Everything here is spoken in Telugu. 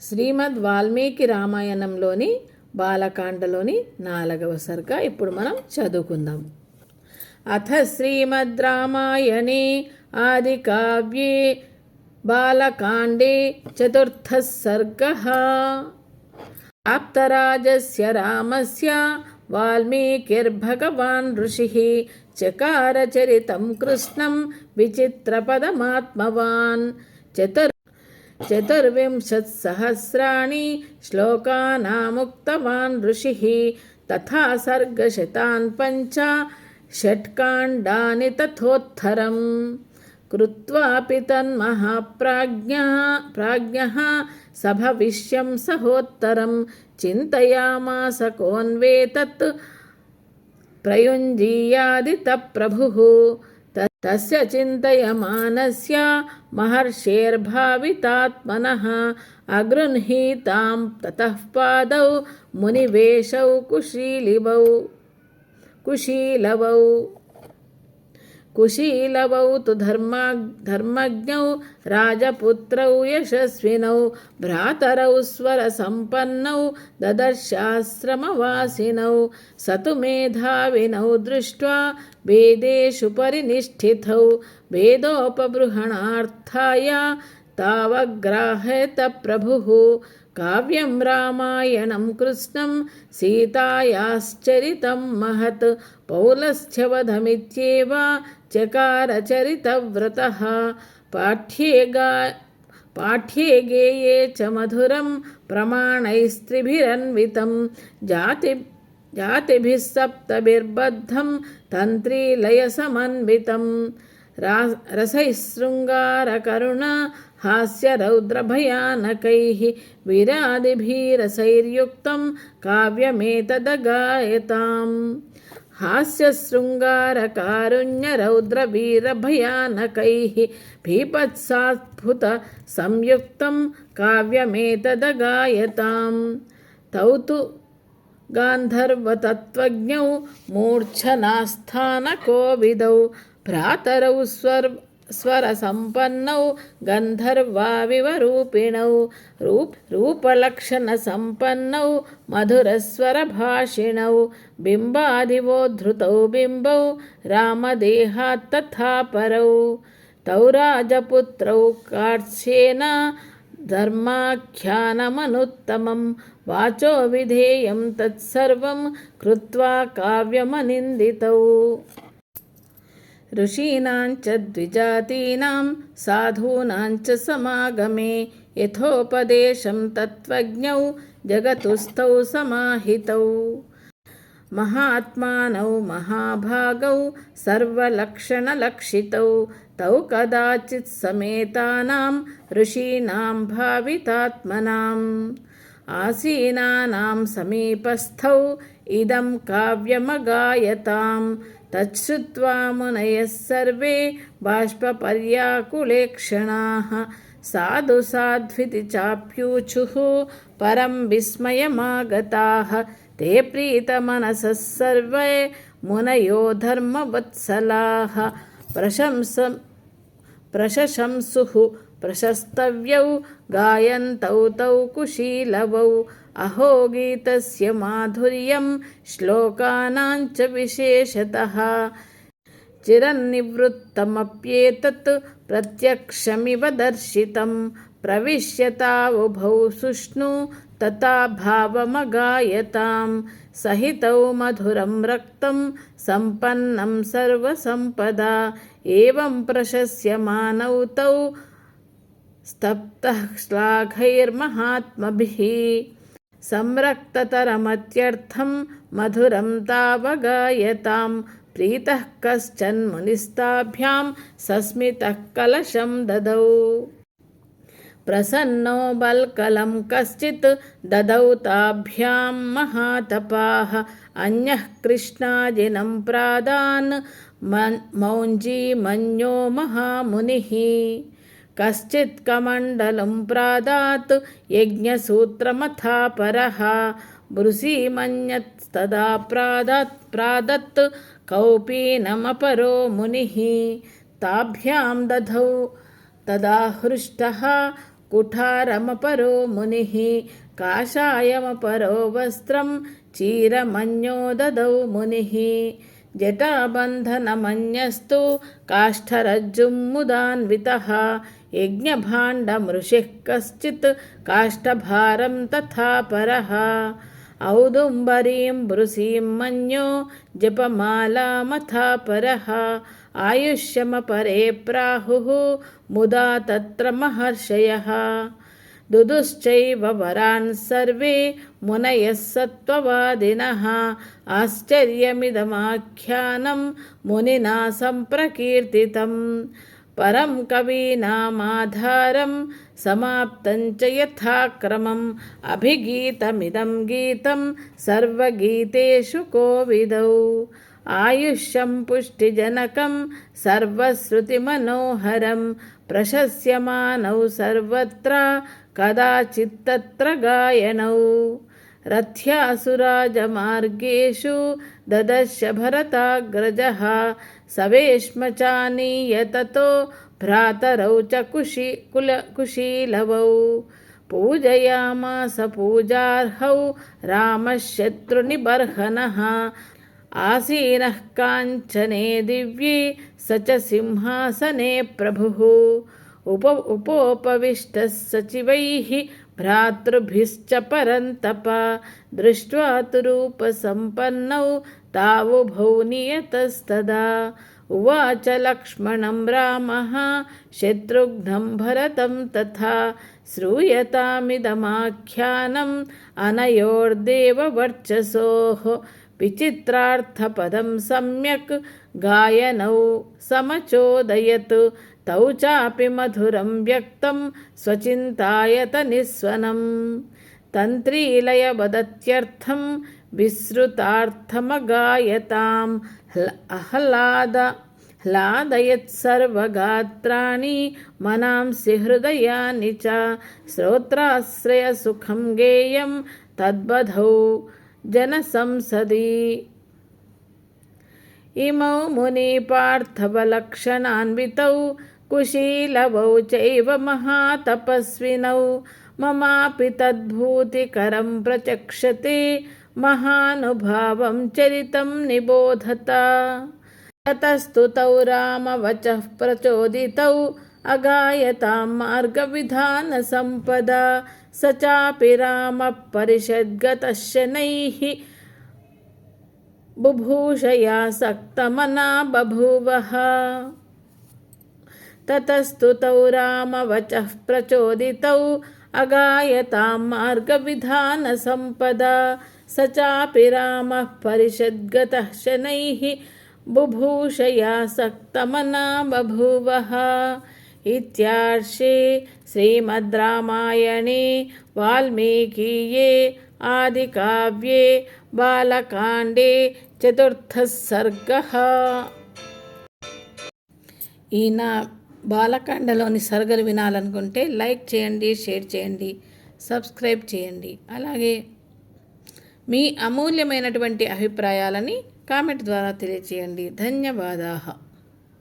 శ్రీమద్ వాల్మీకి రామాయణంలోని బాలకాండలోని నాలుగవ సర్గ ఇప్పుడు మనం చదువుకుందాం. అథ శ్రీమద్ రామాయణే ఆది కావ్యే బాలకాండే చతుర్థ సర్గ. ఆప్తరాజస్య రామస్య వాల్మీకిర్భగవాన్ ఋషిः. చకారచరితం కృష్ణం విచిత్రపదమాత్మవాన్ చతుర్ चतुर्विंशत्सहस्राणि श्लोकानामुक्तवान् ऋषिः तथा सर्गशतान् पञ्च षट्काण्डानि तथोत्तरम् कृत्वापि तन्महाप्राज्ञः प्राज्ञः सभविष्यं सहोत्तरं चिन्तयामास कोऽन्वेतत् प्रयुञ्जीयादितप्रभुः त- तस्य चिन्तयमानस्य महर्षेर्भावितात्मनः अगृह्णीतां ततः पादौ मुनिवेशौ कुशीलिवौ कुशीलवौ कुशीलवौ तु धर्मा धर्मज्ञौ राजपुत्रौ यशस्विनौ भ्रातरौ स्वरसम्पन्नौ ददर्शाश्रमवासिनौ स तु मेधाविनौ दृष्ट्वा वेदेषु परिनिष्ठितौ वेदोपबृहणार्थाय तावग्राहयत प्रभुः కావ్యం రామాయణం కృష్ణం సీతాయాశ్చరితం మహత్ పౌలశ్చవధమిత్యేవ చకారచరితవ్రత పాఠ్యే గా పాఠ్యే గేయే చ మధురం ప్రమాణైస్త్రిభిరన్వితం జాతి జాతిభిస్సప్తభిర్బద్ధం తంత్రీలయసమన్వితం तन्त्रीलयसमन्वितं रा रसैः शृङ्गारकरुण हास्यरौद्रभयानकैः विरादिभिरसैर्युक्तं काव्यमेतदगायताम् हास्यशृङ्गारकारुण्यरौद्रवीरभयानकैः भीपत्सात्फुतसंयुक्तं काव्यमेतदगायताम् तौ तु गान्धर्वतत्त्वज्ञौ मूर्च्छनास्थानकोविदौ भ्रातरौ स्वर स्वरसम्पन्नौ गन्धर्वाविवरूपिणौ रूप रूपलक्षणसम्पन्नौ मधुरस्वरभाषिणौ बिम्बादिवोद्धृतौ बिम्बौ रामदेहात् तथा परौ तौ राजपुत्रौ कार्त्स्येन धर्माख्यानमनुत्तमं वाचो विधेयं तत्सर्वं कृत्वा काव्यमनिन्दितौ ऋषीणां च द्विजातीनां साधूनां च समागमे यथोपदेशं तत्त्वज्ञौ जगतुस्थौ समाहितौ। महात्मानौ महाभागौ सर्वलक्षणलक्षितौ तौ कदाचित् समेतानां ऋषीणां भावितात्मनाम्। आसीनानां समीपस्थौ इदं काव्यमगायतां तच्छ्रुत्वा मुनयः सर्वे बाष्पपर्याकुलेक्षणाः साधु साध्विति चाप्यूचुः परं विस्मयमागताः ते प्रीतमनसः सर्वे मुनयो धर्मवत्सलाः प्रशंस प्रशशंसुः प्रशस्तव्यौ गायन्तौ तौ कुशीलवौ అహో గీతస్య మాధుర్యం శ్లోకానాంచ విశేషతః. చిరన్నివృత్తమప్యేతత్ ప్రత్యక్షమివ దర్శితం. ప్రవిశ్యతావుభౌ సుష్ణు తథా భావమగాయతాం. సహితౌ మధురం రక్తం సంపన్నం సర్వసంపదా. ఏవం ప్రశస్యమానౌ తౌ స్తబ్ధ శ్లాఘైర్మహాత్మభిः. संरक्ततरमत्यर्थं मधुरं तावगायतां प्रीतः कश्चन मुनिस्ताभ्यां सस्मितः कलशं ददौ प्रसन्नो बल्कलं कश्चित् ददौ ताभ्यां महातपाः अन्यः कृष्णाजिनं प्रादान् मन्- मौञ्जीमन्यो महामुनिः कश्चित् कमण्डलं प्रादात् यज्ञसूत्रमथा परः मन्यत्स्तदा प्रादात् प्रादत् कौपीनमपरो मुनिः ताभ्यां दधौ तदा हृष्टः कुठारमपरो मुनिः काषायमपरो वस्त्रं चीरमन्यो ददौ मुनिः జటాబంధనమన్యస్తు काष्ठरज्जुमुदान्वितः यज्ञभाण्डमृषिः कश्चित् काष्ठभारं तथा परः औदुम्बरीं भृसीं मन्यो जपमालामथा परः आयुष्यमपरे प्राहुः मुदा तत्र महर्षयः దుదుశ్చైవ వరాన్ సర్వే మునయः సత్వవాదినः ఆశ్చర్యమిదమాఖ్యానం మునినా సంప్రకీర్తితం పరం కవీనామాధారం సమాప్తం చ యథాక్రమం అభిగీతమిదం గీతం సర్వగీతేషు కోవిదౌ ఆయుష్యం పుష్టిజనకం సర్వశ్రుతిమనోహరం ప్రశస్యమానౌ సర్వత్ర కదాచిత్తత్ర గాయనౌ రథ్యాసురాజమార్గేషు దదశ భరతాగ్రజ సవేష్మచానీయతతో భ్రాతరౌ చ కుశీ కుల కుశీలవౌ పూజయామాస పూజార్హౌ రామశత్రునిబర్హన ఆసీనః కాంచనే దివ్యే స చ సింహాసనే ప్రభుః. ఉప ఉపోపవిష్టः సచివైः భ్రాతృభిశ్చ పరంతప. దృష్ట్వా తు రూపసంపన్నౌ తావుభౌ నియతస్తదా ఉవాచ లక్ష్మణం రామ శత్రుఘ్నం భరతం తథా. శ్రూయతామిదమాఖ్యానం विचित्रार्थपदं सम्यक् गायनौ समचोदयत् तौ चापि मधुरं व्यक्तं स्वचिन्तायतनिस्वनं तन्त्रीलयवदत्यर्थं विसृतार्थमगायतां आह्लाद ह्लादयत्सर्वगात्राणि मनांसि हृदयानि च श्रोत्राश्रयसुखं गेयं तद्बधौ जनसंसदि। इमौ मुनिपार्थवलक्षणान्वितौ कुशीलवौ चैव महातपस्विनौ। ममापि तद्भूतिकरं प्रचक्षते महानुभावं चरितं निबोधत। ततस्तु तौ रामवचः प्रचोदितौ अगायतां मार्गविधानसम्पदा स चापि रामः परिषद्गतः शनैः बुभूषया सक्तमना बभूवः ततस्तु तौ रामवचः प्रचोदितौ अगायतां मार्गविधानसम्पदा स चापि रामः परिषद्गतः शनैः बुभूषया सक्तमना बभूवः इत्यार्षे श्रीमद् रामायणे वाल्मीकीये आदिकाव्ये బాలకాండే చతుర్థ సర్గ ఈ నా బాలకాండలోని సర్గలు వినాలనుకుంటే లైక్ చేయండి షేర్ చేయండి సబ్స్క్రైబ్ చేయండి అలాగే మీ అమూల్యమైనటువంటి అభిప్రాయాలని కామెంట్ ద్వారా తెలియచేయండి ధన్యవాదాలు